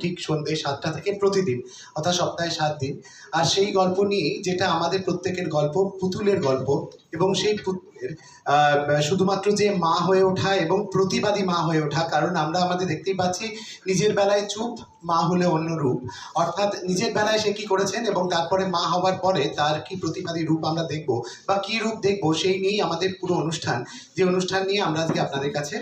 ঠিক সন্ধ্যে সাতটা থেকে প্রতিদিন, অর্থাৎ সপ্তাহে সাত দিন। আর সেই গল্প নিয়েই যেটা আমাদের প্রত্যেকের গল্প, পুতুলের গল্প, এবং সেই পুতুলের শুধুমাত্র যে মা হয়ে ওঠা এবং প্রতিবাদী মা হয়ে ওঠা, কারণ আমরা আমাদের দেখতেই পাচ্ছি নিজের বেলায় চুপ, মা হলে অন্য রূপ। অর্থাৎ নিজের বেলায় সে কি করেছেন এবং তারপরে মা হওয়ার পরে তার কি প্রতিবাদী রূপ আমরা দেখব, বা কি রূপ দেখব, সেই নিয়েই আমাদের পুরো অনুষ্ঠান। যে অনুষ্ঠান নিয়ে আমরা আজকে আপনাদের কাছে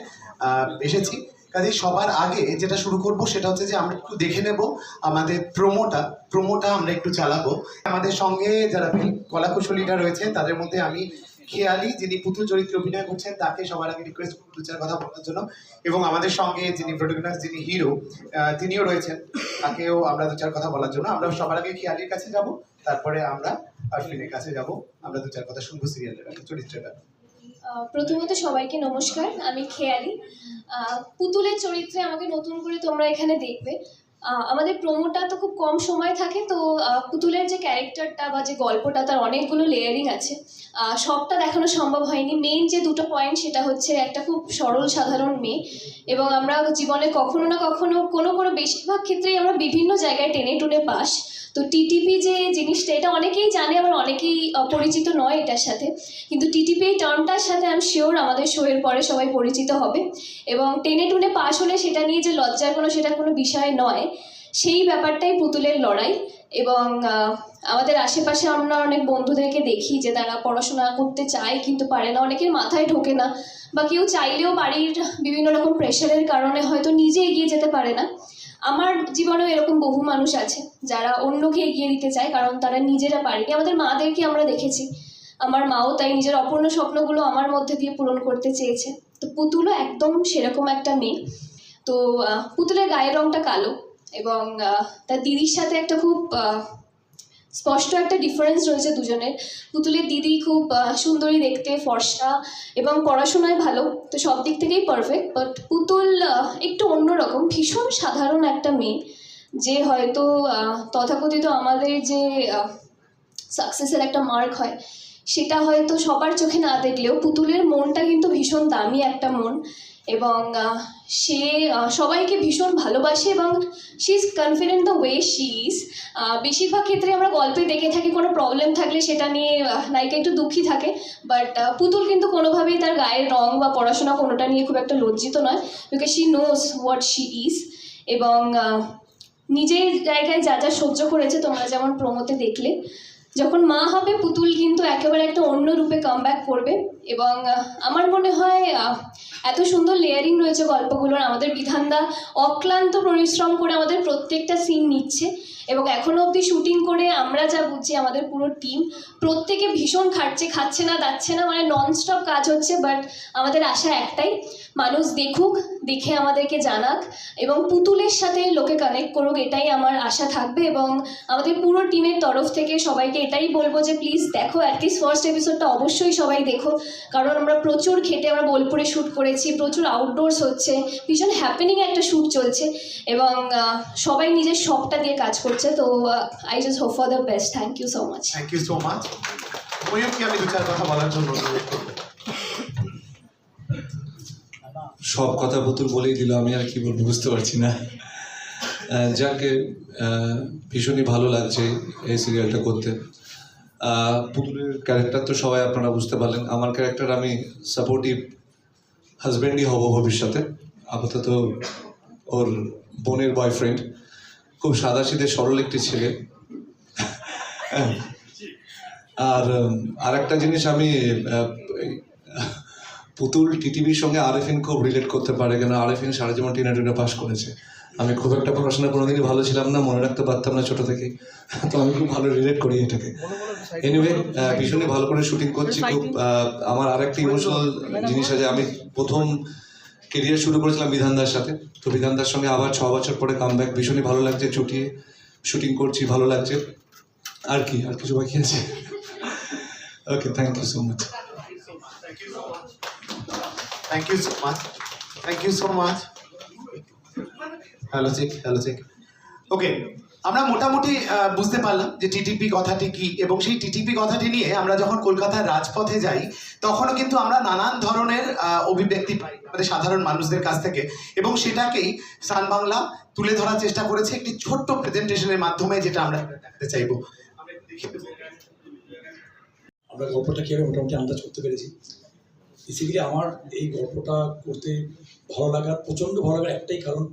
এসেছি। কাজে সবার আগে যেটা শুরু করব সেটা হচ্ছে যে আমরা একটু দেখে নেব আমাদের প্রোমোটা প্রোমোটা আমরা একটু চালাবো। আমাদের সঙ্গে যারা কলাকুশলীরা রয়েছে তাদের মধ্যে আমি খেয়ালি যিনি পুতুল চরিত্রে অভিনয় করছেন, তাকে সবার আগে রিকোয়েস্ট করব দু চার কথা বলার জন্য। এবং আমাদের সঙ্গে যিনি প্রোটাগনিস্ট যিনি হিরো তিনিও রয়েছেন, তাকেও আমরা দু চার কথা বলার জন্য। আমরা সবার আগে খেয়ালির কাছে যাব, তারপরে আমরা আরফিনের কাছে যাব। আমরা দু চার কথা শুনব সিরিয়ালের চরিত্রের ব্যাপারে। প্রথমত সবাইকে নমস্কার, আমি খেয়ালি। পুতুলের চরিত্রে আমাকে নতুন করে তোমরা এখানে দেখবে। আমাদের প্রোমোটা তো খুব কম সময় থাকে, তো পুতুলের যে ক্যারেক্টারটা বা যে গল্পটা, তার অনেকগুলো লেয়ারিং আছে। সবটা দেখানো সম্ভব হয়নি। মেইন যে দুটো পয়েন্ট সেটা হচ্ছে একটা খুব সরল, সাধারণ মেয়ে। এবং আমরা জীবনে কখনো না কখনো কোনো কোনো বেশিরভাগ ক্ষেত্রেই আমরা বিভিন্ন জায়গায় টেনে টুনে পাস। তো টিটিপি যে জিনিসটা, এটা অনেকেই জানে, আবার অনেকেই পরিচিত নয় এটার সাথে। কিন্তু টিটিপি এই টার্মটার সাথে আমি শিওর আমাদের শোয়ের পরে সবাই পরিচিত হবে। এবং টেনে টুনে পাশ হলে সেটা নিয়ে যে লজ্জার কোনো, সেটা কোনো বিষয় নয়। সেই ব্যাপারটাই পুতুলের লড়াই। এবং আমাদের আশেপাশে আমরা অনেক বন্ধুদেরকে দেখি যে তারা পড়াশোনা করতে চায়, কিন্তু পারে না। অনেকের মাথায় ঢোকে না। বা কেউ চাইলেও বাড়ির বিভিন্ন রকম প্রেশারের কারণে হয়তো নিজে এগিয়ে যেতে পারে না। আমার জীবনেও এরকম বহু মানুষ আছে যারা অন্যকে এগিয়ে দিতে চায়, কারণ তারা নিজেরা পারেনি। আমাদের মাদেরকে আমরা দেখেছি। আমার মাও তাই নিজের অপূর্ণ স্বপ্নগুলো আমার মধ্যে দিয়ে পূরণ করতে চেয়েছে। তো পুতুলও একদম সেরকম একটা মেয়ে। তো পুতুলের গায়ের রংটা কালো এবং তার দিদির সাথে একটা খুব স্পষ্ট একটা ডিফারেন্স রয়েছে দুজনের। পুতুলের দিদি খুব সুন্দরী দেখতে, ফর্সা এবং পড়াশোনায় ভালো, তো সব দিক থেকেই পারফেক্ট বাট পুতুল একটু অন্যরকম ভীষণ সাধারণ একটা মেয়ে, যে হয়তো তথাকথিত আমাদের যে সাকসেসের একটা মার্ক হয়, সেটা হয়তো সবার চোখে না দেখলেও পুতুলের মনটা কিন্তু ভীষণ দামি একটা মন। এবং সে সবাইকে ভীষণ ভালোবাসে এবং she is confident the way she is বেশিরভাগ ক্ষেত্রে আমরা গল্পে দেখে থাকি, কোনো প্রবলেম থাকলে সেটা নিয়ে নায়িকা একটু দুঃখী থাকে। বাট পুতুল কিন্তু কোনোভাবেই তার গায়ের রং বা পড়াশোনা কোনোটা নিয়ে খুব একটা লজ্জিত নয় because she knows what she is এবং নিজের জায়গায় যা যা সহ্য করেছে তোমরা যেমন প্রমোতে দেখলে। যখন মা হবে, পুতুল কিন্তু একেবারে একটা অন্য রূপে কাম করবে এবং আমার মনে হয় এত সুন্দর লেয়ারিং রয়েছে গল্পগুলোর। আমাদের বিধানদা অক্লান্ত পরিশ্রম করে আমাদের প্রত্যেকটা সিন নিচ্ছে। এবং এখনও অবধি শুটিং করে আমরা যা বুঝছি আমাদের পুরো টিম প্রত্যেকে ভীষণ খাটছে, খাচ্ছে না, দাচ্ছে না মানে ননস্টপ কাজ হচ্ছে বাট আমাদের আশা একটাই, মানুষ দেখুক, দেখে আমাদেরকে জানাক, এবং পুতুলের সাথে লোকে কানেক্ট করুক, এটাই আমার আশা থাকবে, এবং আমাদের পুরো টিমের তরফ থেকে সবাইকে এটাই বলব যে প্লিজ দেখো অ্যাটলিস্ট ফার্স্ট এপিসোডটা অবশ্যই সবাই দেখো, কারণ আমরা প্রচুর খেটে আমরা বোলপুরে শ্যুট করেছি, প্রচুর আউটডোর্স হচ্ছে, ভীষণ হ্যাপেনিং একটা শ্যুট চলছে, এবং সবাই নিজের শখটা দিয়ে কাজ করছে। তো I just hope for the best thank you so much thank you so much ময়ূরকে আমি দু চার কথা বলার জন্য সব কথা পুতুল বলেই দিল আমি আর কি বলব বুঝতে পারছি না। যাকে ভীষণই ভালো লাগছে এই সিরিয়ালটা করতে। আহ, পুতুলের ক্যারেক্টার তো সবাই আপনারা বুঝতে পারলেন। আমার ক্যারেক্টার আমি সাপোর্টিভ হাজব্যান্ডই হব ভবিষ্যতে। আপাতত ওর বোনের বয়ফ্রেন্ড খুব সাদাসিধে সরল একটি ছেলে। আর আর একটা জিনিস আমি পুতুল টিটিভির সঙ্গে আরেফিন খুব রিলেট করতে পারে কেন আরেফিন সারা জীবন টিনা টিনা পাস করেছে। আমি খুব একটা পড়াশোনা কোনোদিনই ভালো ছিলাম না মনে রাখতে পারতাম না ছোট থেকে তো আমি খুব ভালো রিলেট করি এটাকে। এনিওয়ে ভীষণই ভালো করে শুটিং করছি খুব আমার আরেকটা ইমোশনাল জিনিস আছে আমি প্রথম কেরিয়ার শুরু করেছিলাম বিধান বিধানদার সাথে। তো বিধানদার সঙ্গে আবার ছ বছর পরে কাম ব্যাক ভীষণই ভালো লাগছে, চুটিয়ে শুটিং করছি, ভালো লাগছে। আর কি, আর কিছু বাকি আছে? Okay thank you so much thank you so much thank you so much hello check hello check okay আমরা মোটামুটি বুঝতে পারলাম যে টিটিপি কথাটি কি এবং সেই টিটিপি কথাটি নিয়ে আমরা যখন কলকাতার রাজপথে যাই, তখনও কিন্তু আমরা নানান ধরনের অভিব্যক্তি পাই আমাদের সাধারণ মানুষদের কাছ থেকে এবং সেটাকেই সান বাংলা তুলে ধরার চেষ্টা করেছে একটি ছোট্ট প্রেজেন্টেশনের মাধ্যমে যেটা আমরা দেখাতে চাইব। আমরা গল্পটা কী হবে মোটামুটি আন্দাজ করতে পেরেছি। বেসিক্যালি আমার এই গল্পটা করতে ভালো লাগার প্রচণ্ড ভালো লাগার একটাই কারণ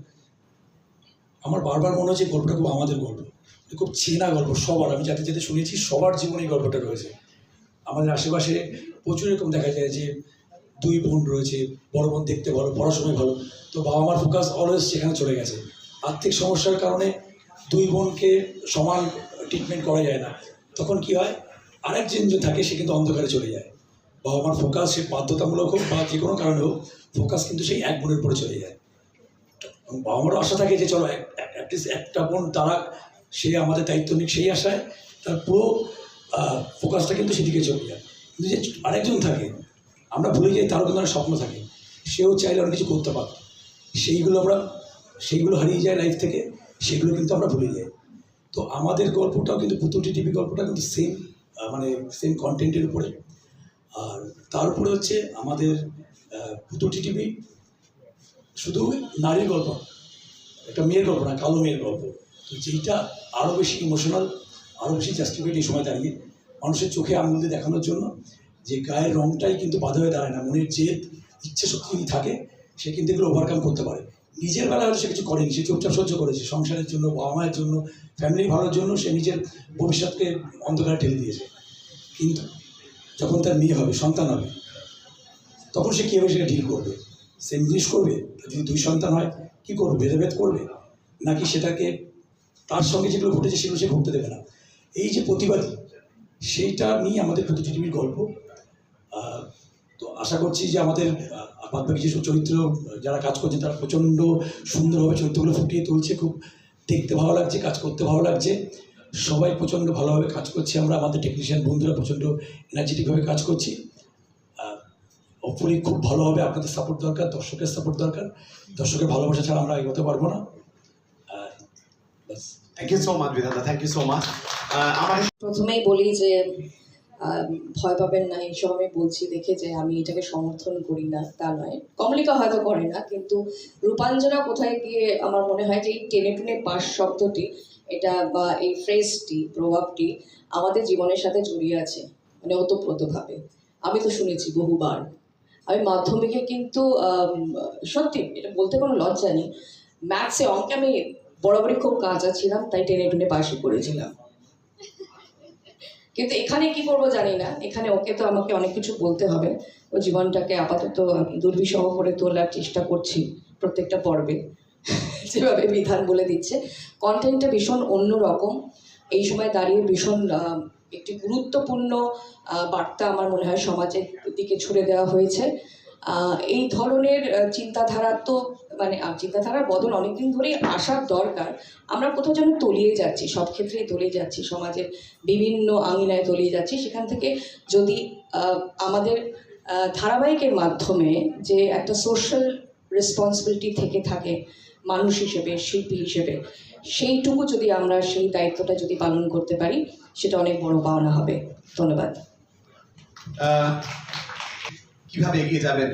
আমার বারবার মনে হচ্ছে গল্পটা খুব আমাদের গল্প। খুব চেনা গল্প, সবার। আমি যাতে যাতে শুনেছি, সবার জীবনে এই গল্পটা রয়েছে। আমাদের আশেপাশে প্রচুর এরকম দেখা যায় যে দুই বোন রয়েছে, বড় বোন দেখতে ভালো, পড়াশোনায় ভালো। তো বাবা মার ফোকাস অলওয়েজ সেখানে চলে গেছে। আর্থিক সমস্যার কারণে দুই বোনকে সমান ট্রিটমেন্ট করা যায় না। তখন কি হয়? আরেকজন যে থাকে, সে কিন্তু অন্ধকারে চলে যায়। বাবা মার ফোকাস সে বাধ্যতামূলক হোক বা যে কোনো কারণে হোক ফোকাস কিন্তু সেই এক বোনের উপরে চলে যায়। এবং বাবা মারও আশা থাকে যে চলো একটা বোন তারা সে আমাদের দায়িত্ব নিক সেই আশায়, তার পুরো ফোকাসটা কিন্তু সেদিকে চলে যায়। কিন্তু যে আরেকজন থাকে, আমরা ভুলে যাই, তারও কিন্তু অনেক স্বপ্ন থাকে। সেও চাইলে অনেক কিছু করতে পারত। সেইগুলো আমরা, সেইগুলো হারিয়ে যায় লাইফ থেকে, সেগুলো কিন্তু আমরা ভুলে যাই। তো আমাদের গল্পটাও কিন্তু পুতুটি টিভি গল্পটা কিন্তু সেম মানে সেম কন্টেন্টের উপরে। আর তার উপরে হচ্ছে আমাদের পুতুটি টিভি শুধু নারীর গল্প, একটা মেয়ের গল্প না, কালো মেয়ের গল্প। তো যেইটা আরও বেশি ইমোশনাল আরও বেশি জাস্টিফাইড এই সময় দাঁড়িয়ে মানুষের চোখে আঙুল দিয়ে দেখানোর জন্য। যে গায়ের রংটাই কিন্তু বাধা হয়ে দাঁড়ায় না, মনের জেদ, ইচ্ছে শক্তি যদি থাকে, সে কিন্তু এগুলো ওভারকাম করতে পারে। নিজের বেলা হয়তো সে কিছু করেনি, সে চুপচাপ সহ্য করেছে, সংসারের জন্য বাবা মায়ের জন্য ফ্যামিলি ভালোর জন্য সে নিজের ভবিষ্যৎকে অন্ধকারে ঠেলে দিয়েছে। কিন্তু যখন তার মেয়ে হবে, সন্তান হবে, তখন সে কীভাবে সেটা ডিল করবে? সেম জিনিস করবে? যদি দুই সন্তান হয়, কী করবে? ভেদাভেদ করবে? নাকি সেটাকে তার সঙ্গে যেগুলো ঘটেছে সেগুলো সে ঘটতে দেবে না? এই যে প্রতিবাদী, সেইটা নিয়ে আমাদের প্রতিটি টিভির গল্প। তো আশা করছি যে আমাদের বাদ বাকি যেসব চরিত্র, যারা কাজ করছে তারা প্রচণ্ড সুন্দরভাবে চরিত্রগুলো ফুটিয়ে তুলছে। খুব দেখতে ভালো লাগছে, কাজ করতে ভালো লাগছে। সবাই প্রচণ্ড ভালোভাবে কাজ করছে। আমরা, আমাদের টেকনিশিয়ান বন্ধুরা প্রচণ্ড এনার্জেটিকভাবে কাজ করছি। অপরি খুব ভালো হবে আপনাদের সাপোর্ট দরকার দর্শকের সাপোর্ট দরকার। দর্শকের ভালোবাসা ছাড়া আমরা এগোতে পারব না। থ্যাংক ইউ সো মাচ বিধাতা থ্যাংক ইউ সো মাচ আমার প্রথমেই বলি যে ভয় পাবেন না এইসব আমি বলছি দেখে যে আমি এটাকে সমর্থন করি না তা নয়। কমলিকা হয়তো করে না কিন্তু রূপাঞ্জনা কোথায় গিয়ে আমার মনে হয় যে এই টেনে টুনে পাশ শব্দটি এটা বা এই ফ্রেজটি প্রভাবটি আমাদের জীবনের সাথে জড়িয়ে আছে মানে ওতপ্রোতভাবে। আমি তো শুনেছি বহুবার। আমি মাধ্যমিকে কিন্তু সত্যি এটা বলতে কোনো লজ্জা নেই। ম্যাথসে অঙ্কে আমি বরাবরই খুব কাঁচা ছিলাম, তাই টেনে টুনে পাশে করেছিলাম। কিন্তু এখানে কি করব জানি না, এখানে ওকে তো আমাকে অনেক কিছু বলতে হবে। ও জীবনটাকে আপাতত দুর্বিষহ করে তোলার চেষ্টা করছি প্রত্যেকটা পর্বে। যেভাবে বিধান বলে দিচ্ছে। কন্টেন্টটা ভীষণ অন্য রকম এই সময় দাঁড়িয়ে ভীষণ একটি গুরুত্বপূর্ণ বার্তা আমার মনে হয় সমাজের দিকে ছুড়ে দেওয়া হয়েছে। এই ধরনের চিন্তাধারা তো মানে চিন্তাধারার বদল অনেকদিন ধরেই আসার দরকার। আমরা কোথাও যেন তলিয়ে যাচ্ছি, সব ক্ষেত্রেই তলিয়ে যাচ্ছি সমাজের বিভিন্ন আঙিনায় তলিয়ে যাচ্ছি। সেখান থেকে যদি আমাদের ধারাবাহিকের মাধ্যমে যে একটা সোশ্যাল রেসপন্সিবিলিটি থেকে থাকে মানুষ হিসেবে, শিল্পী হিসেবে সেইটুকু যদি আমরা সেই দায়িত্বটা যদি পালন করতে পারি সেটা অনেক বড় পাওনা হবে। ধন্যবাদ। কীভাবে এগিয়ে যাবেন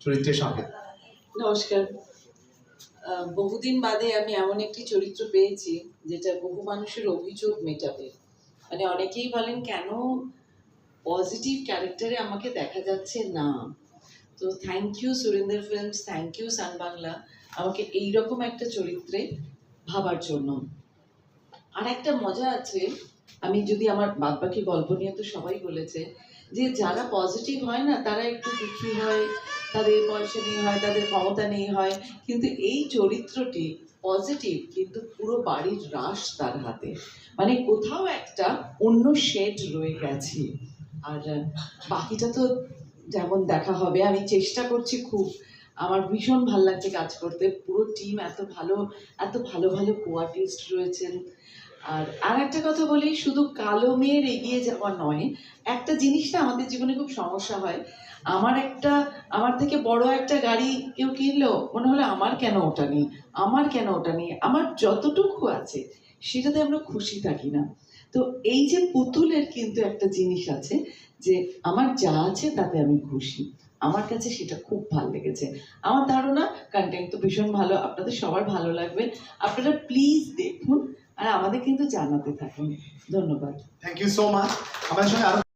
চরিত্রের সঙ্গে? নমস্কার। বহুদিন বাদে আমি এমন একটি চরিত্র পেয়েছি যেটা বহু মানুষের অভিযোগ মেটাবে। মানে অনেকেই বলেন কেন পজিটিভ ক্যারেক্টারে আমাকে দেখা যাচ্ছে না? তো thank you Surendra Films thank you Sun Bangla আমাকে এইরকম একটা চরিত্রে ভাবার জন্য। আর একটা মজা আছে, আমি যদি আমার বাদবাকি গল্প নিয়ে তো সবাই বলেছে যে, যারা পজিটিভ হয় না, তারা একটু দুঃখী হয়, তাদের পয়সা নেই হয়, তাদের ক্ষমতা নেই হয়, কিন্তু এই চরিত্রটি পজিটিভ কিন্তু পুরো বাড়ির রাস তার হাতে। মানে কোথাও একটা অন্য শেড রয়ে গেছে। আর বাকিটা তো যেমন দেখা হবে, আমি চেষ্টা করছি খুব আমার ভীষণ ভালো লাগছে কাজ করতে। পুরো টিম এত ভালো এত ভালো ভালো কোয়ার্টিস্ট রয়েছেন। আর আর একটা কথা বলি, শুধু কালো মেয়ের এগিয়ে যাওয়া নয়, একটা জিনিস না আমাদের জীবনে খুব সমস্যা হয়। আমার একটা, আমার থেকে বড় একটা গাড়ি কেউ কিনলো, মনে হলো আমার কেন ওটা নেই, আমার কেন ওটা নেই, আমার যতটুকু আছে, সেটাতে আমরা খুশি থাকি না। তো এই যে পুতুলের কিন্তু একটা জিনিস আছে, যে আমার যা আছে তাতে আমি খুশি। আমার কাছে সেটা খুব ভালো লেগেছে। আমার ধারণা কন্টেন্ট তো ভীষণ ভালো, আপনাদের সবার ভালো লাগবে। আপনারা প্লিজ দেখুন আর আমাদের কিন্তু জানাতে থাকুন। ধন্যবাদ। থ্যাংক ইউ সো মাচ আমাদের সঙ্গে